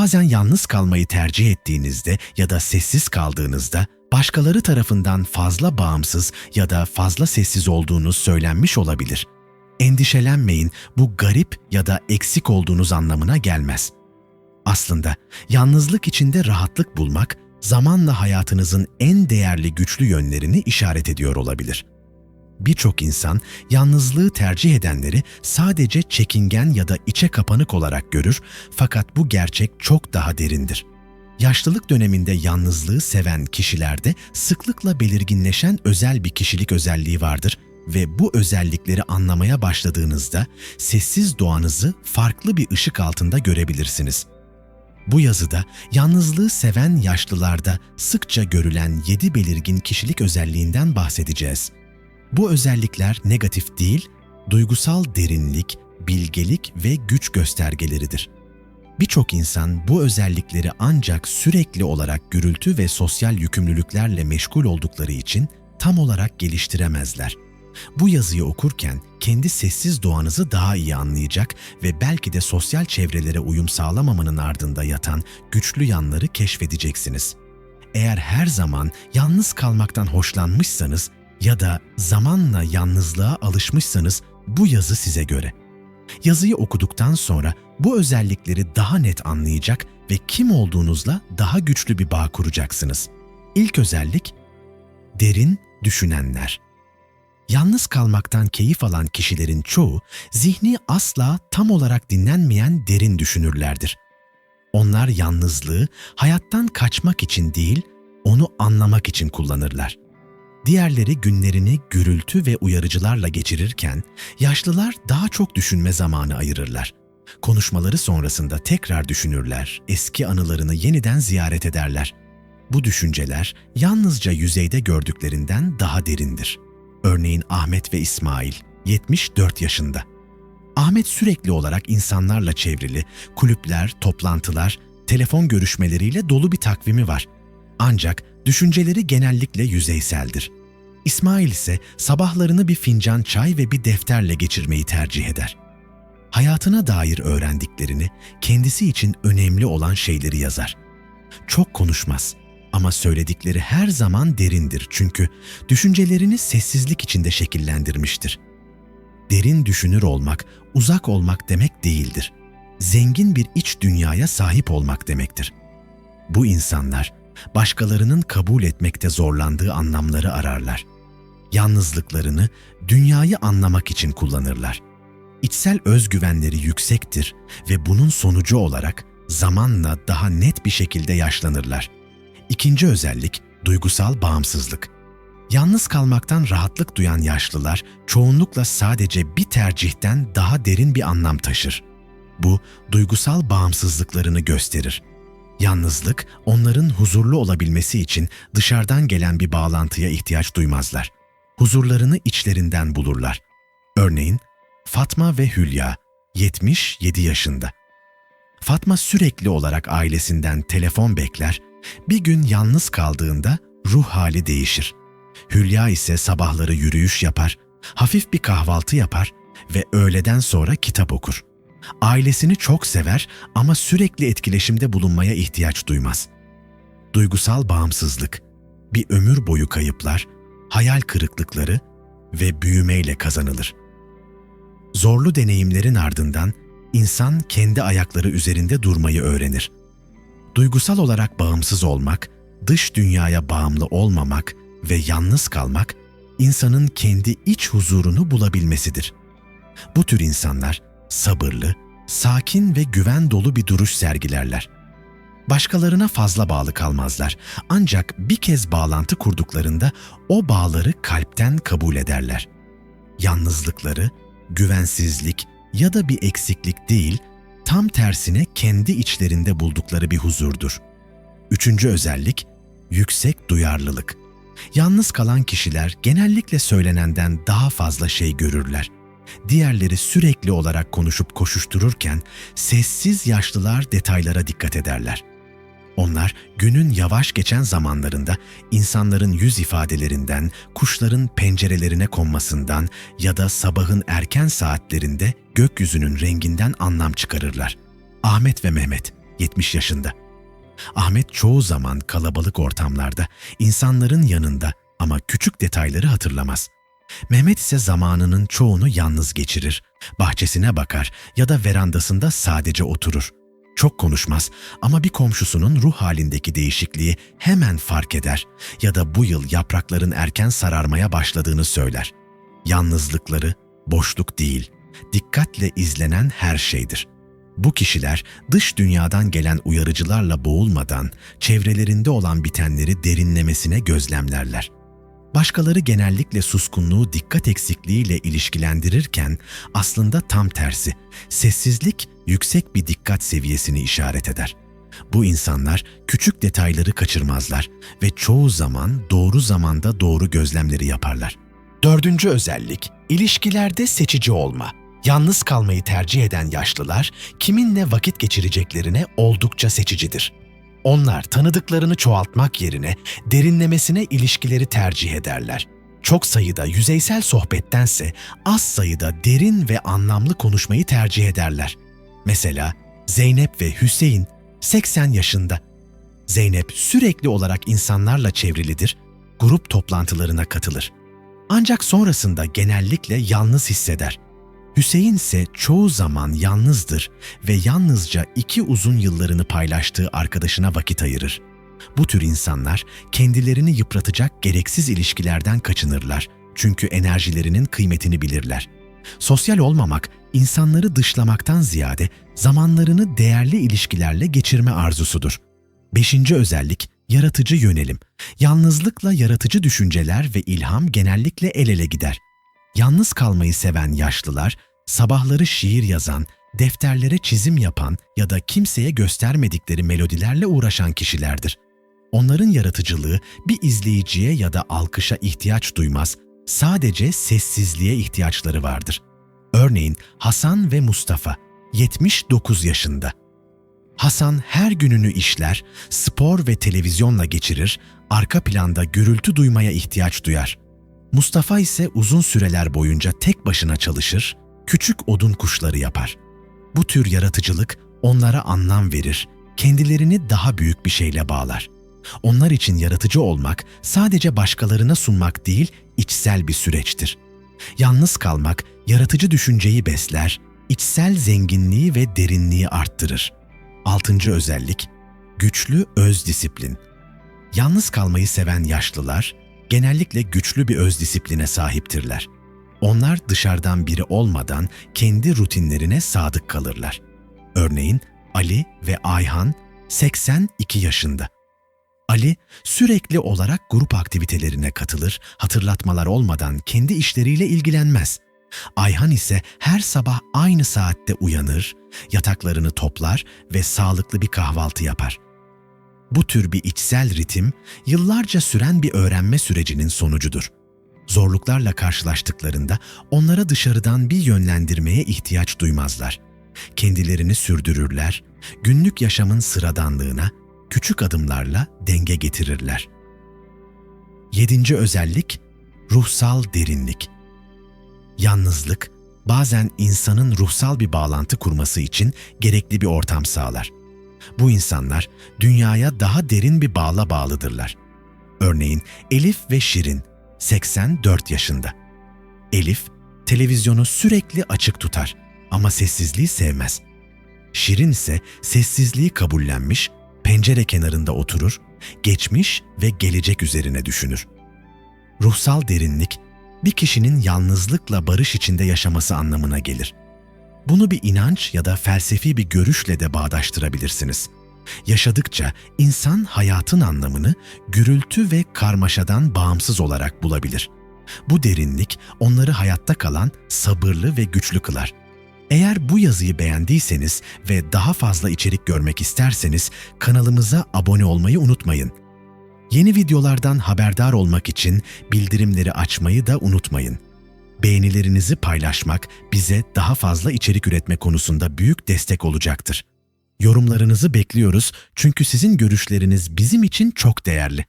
Bazen yalnız kalmayı tercih ettiğinizde ya da sessiz kaldığınızda başkaları tarafından fazla bağımsız ya da fazla sessiz olduğunuz söylenmiş olabilir. Endişelenmeyin, bu garip ya da eksik olduğunuz anlamına gelmez. Aslında yalnızlık içinde rahatlık bulmak, zamanla hayatınızın en değerli güçlü yönlerini işaret ediyor olabilir. Birçok insan yalnızlığı tercih edenleri sadece çekingen ya da içe kapanık olarak görür fakat bu gerçek çok daha derindir. Yaşlılık döneminde yalnızlığı seven kişilerde sıklıkla belirginleşen özel bir kişilik özelliği vardır ve bu özellikleri anlamaya başladığınızda sessiz doğanızı farklı bir ışık altında görebilirsiniz. Bu yazıda yalnızlığı seven yaşlılarda sıkça görülen 7 belirgin kişilik özelliğinden bahsedeceğiz. Bu özellikler negatif değil, duygusal derinlik, bilgelik ve güç göstergeleridir. Birçok insan bu özellikleri ancak sürekli olarak gürültü ve sosyal yükümlülüklerle meşgul oldukları için tam olarak geliştiremezler. Bu yazıyı okurken kendi sessiz doğanızı daha iyi anlayacak ve belki de sosyal çevrelere uyum sağlamamanın ardında yatan güçlü yanları keşfedeceksiniz. Eğer her zaman yalnız kalmaktan hoşlanmışsanız ya da zamanla yalnızlığa alışmışsanız bu yazı size göre. Yazıyı okuduktan sonra bu özellikleri daha net anlayacak ve kim olduğunuzla daha güçlü bir bağ kuracaksınız. İlk özellik derin düşünenler. Yalnız kalmaktan keyif alan kişilerin çoğu zihni asla tam olarak dinlenmeyen derin düşünürlerdir. Onlar yalnızlığı hayattan kaçmak için değil, onu anlamak için kullanırlar. Diğerleri günlerini gürültü ve uyarıcılarla geçirirken yaşlılar daha çok düşünme zamanı ayırırlar. Konuşmaları sonrasında tekrar düşünürler, eski anılarını yeniden ziyaret ederler. Bu düşünceler yalnızca yüzeyde gördüklerinden daha derindir. Örneğin Ahmet ve İsmail, 74 yaşında. Ahmet sürekli olarak insanlarla çevrili, kulüpler, toplantılar, telefon görüşmeleriyle dolu bir takvimi var. Ancak düşünceleri genellikle yüzeyseldir. İsmail ise sabahlarını bir fincan çay ve bir defterle geçirmeyi tercih eder. Hayatına dair öğrendiklerini, kendisi için önemli olan şeyleri yazar. Çok konuşmaz ama söyledikleri her zaman derindir çünkü düşüncelerini sessizlik içinde şekillendirmiştir. Derin düşünür olmak, uzak olmak demek değildir. Zengin bir iç dünyaya sahip olmak demektir. Bu insanlar başkalarının kabul etmekte zorlandığı anlamları ararlar. Yalnızlıklarını dünyayı anlamak için kullanırlar. İçsel özgüvenleri yüksektir ve bunun sonucu olarak zamanla daha net bir şekilde yaşlanırlar. İkinci özellik duygusal bağımsızlık. Yalnız kalmaktan rahatlık duyan yaşlılar çoğunlukla sadece bir tercihten daha derin bir anlam taşır. Bu duygusal bağımsızlıklarını gösterir. Yalnızlık onların huzurlu olabilmesi için dışarıdan gelen bir bağlantıya ihtiyaç duymazlar. Huzurlarını içlerinden bulurlar. Örneğin Fatma ve Hülya 77 yaşında. Fatma sürekli olarak ailesinden telefon bekler, bir gün yalnız kaldığında ruh hali değişir. Hülya ise sabahları yürüyüş yapar, hafif bir kahvaltı yapar ve öğleden sonra kitap okur. Ailesini çok sever ama sürekli etkileşimde bulunmaya ihtiyaç duymaz. Duygusal bağımsızlık, bir ömür boyu kayıplar, hayal kırıklıkları ve büyümeyle kazanılır. Zorlu deneyimlerin ardından insan kendi ayakları üzerinde durmayı öğrenir. Duygusal olarak bağımsız olmak, dış dünyaya bağımlı olmamak ve yalnız kalmak insanın kendi iç huzurunu bulabilmesidir. Bu tür insanlar sabırlı, sakin ve güven dolu bir duruş sergilerler. Başkalarına fazla bağlı kalmazlar. Ancak bir kez bağlantı kurduklarında o bağları kalpten kabul ederler. Yalnızlıkları, güvensizlik ya da bir eksiklik değil, tam tersine kendi içlerinde buldukları bir huzurdur. Üçüncü özellik, yüksek duyarlılık. Yalnız kalan kişiler genellikle söylenenden daha fazla şey görürler. Diğerleri sürekli olarak konuşup koşuştururken sessiz yaşlılar detaylara dikkat ederler. Onlar günün yavaş geçen zamanlarında insanların yüz ifadelerinden, kuşların pencerelerine konmasından ya da sabahın erken saatlerinde gökyüzünün renginden anlam çıkarırlar. Ahmet ve Mehmet 70 yaşında. Ahmet çoğu zaman kalabalık ortamlarda, insanların yanında ama küçük detayları hatırlamaz. Mehmet ise zamanının çoğunu yalnız geçirir. Bahçesine bakar ya da verandasında sadece oturur. Çok konuşmaz ama bir komşusunun ruh halindeki değişikliği hemen fark eder ya da bu yıl yaprakların erken sararmaya başladığını söyler. Yalnızlıkları boşluk değil, dikkatle izlenen her şeydir. Bu kişiler dış dünyadan gelen uyarıcılarla boğulmadan çevrelerinde olan bitenleri derinlemesine gözlemlerler. Başkaları genellikle suskunluğu dikkat eksikliğiyle ilişkilendirirken aslında tam tersi, sessizlik yüksek bir dikkat seviyesini işaret eder. Bu insanlar küçük detayları kaçırmazlar ve çoğu zaman doğru zamanda doğru gözlemleri yaparlar. Dördüncü özellik, ilişkilerde seçici olma. Yalnız kalmayı tercih eden yaşlılar, kiminle vakit geçireceklerine oldukça seçicidir. Onlar tanıdıklarını çoğaltmak yerine derinlemesine ilişkileri tercih ederler. Çok sayıda yüzeysel sohbettense az sayıda derin ve anlamlı konuşmayı tercih ederler. Mesela Zeynep ve Hüseyin 80 yaşında. Zeynep sürekli olarak insanlarla çevrilidir, grup toplantılarına katılır. Ancak sonrasında genellikle yalnız hisseder. Hüseyin ise çoğu zaman yalnızdır ve yalnızca iki uzun yıllarını paylaştığı arkadaşına vakit ayırır. Bu tür insanlar kendilerini yıpratacak gereksiz ilişkilerden kaçınırlar çünkü enerjilerinin kıymetini bilirler. Sosyal olmamak, insanları dışlamaktan ziyade zamanlarını değerli ilişkilerle geçirme arzusudur. Beşinci özellik, yaratıcı yönelim. Yalnızlıkla yaratıcı düşünceler ve ilham genellikle el ele gider. Yalnız kalmayı seven yaşlılar, sabahları şiir yazan, defterlere çizim yapan ya da kimseye göstermedikleri melodilerle uğraşan kişilerdir. Onların yaratıcılığı bir izleyiciye ya da alkışa ihtiyaç duymaz, sadece sessizliğe ihtiyaçları vardır. Örneğin Hasan ve Mustafa, 79 yaşında. Hasan her gününü işler, spor ve televizyonla geçirir, arka planda gürültü duymaya ihtiyaç duyar. Mustafa ise uzun süreler boyunca tek başına çalışır, küçük odun kuşları yapar. Bu tür yaratıcılık onlara anlam verir, kendilerini daha büyük bir şeyle bağlar. Onlar için yaratıcı olmak sadece başkalarına sunmak değil, içsel bir süreçtir. Yalnız kalmak yaratıcı düşünceyi besler, içsel zenginliği ve derinliği arttırır. Altıncı özellik, güçlü öz disiplin. Yalnız kalmayı seven yaşlılar, genellikle güçlü bir öz disipline sahiptirler. Onlar dışarıdan biri olmadan kendi rutinlerine sadık kalırlar. Örneğin Ali ve Ayhan 82 yaşında. Ali sürekli olarak grup aktivitelerine katılır, hatırlatmalar olmadan kendi işleriyle ilgilenmez. Ayhan ise her sabah aynı saatte uyanır, yataklarını toplar ve sağlıklı bir kahvaltı yapar. Bu tür bir içsel ritim yıllarca süren bir öğrenme sürecinin sonucudur. Zorluklarla karşılaştıklarında onlara dışarıdan bir yönlendirmeye ihtiyaç duymazlar. Kendilerini sürdürürler, günlük yaşamın sıradanlığına küçük adımlarla denge getirirler. Yedinci özellik, ruhsal derinlik. Yalnızlık, bazen insanın ruhsal bir bağlantı kurması için gerekli bir ortam sağlar. Bu insanlar dünyaya daha derin bir bağla bağlıdırlar. Örneğin Elif ve Şirin 84 yaşında. Elif televizyonu sürekli açık tutar ama sessizliği sevmez. Şirin ise sessizliği kabullenmiş, pencere kenarında oturur, geçmiş ve gelecek üzerine düşünür. Ruhsal derinlik bir kişinin yalnızlıkla barış içinde yaşaması anlamına gelir. Bunu bir inanç ya da felsefi bir görüşle de bağdaştırabilirsiniz. Yaşadıkça insan hayatın anlamını gürültü ve karmaşadan bağımsız olarak bulabilir. Bu derinlik onları hayatta kalan sabırlı ve güçlü kılar. Eğer bu yazıyı beğendiyseniz ve daha fazla içerik görmek isterseniz kanalımıza abone olmayı unutmayın. Yeni videolardan haberdar olmak için bildirimleri açmayı da unutmayın. Beğenilerinizi paylaşmak bize daha fazla içerik üretme konusunda büyük destek olacaktır. Yorumlarınızı bekliyoruz çünkü sizin görüşleriniz bizim için çok değerli.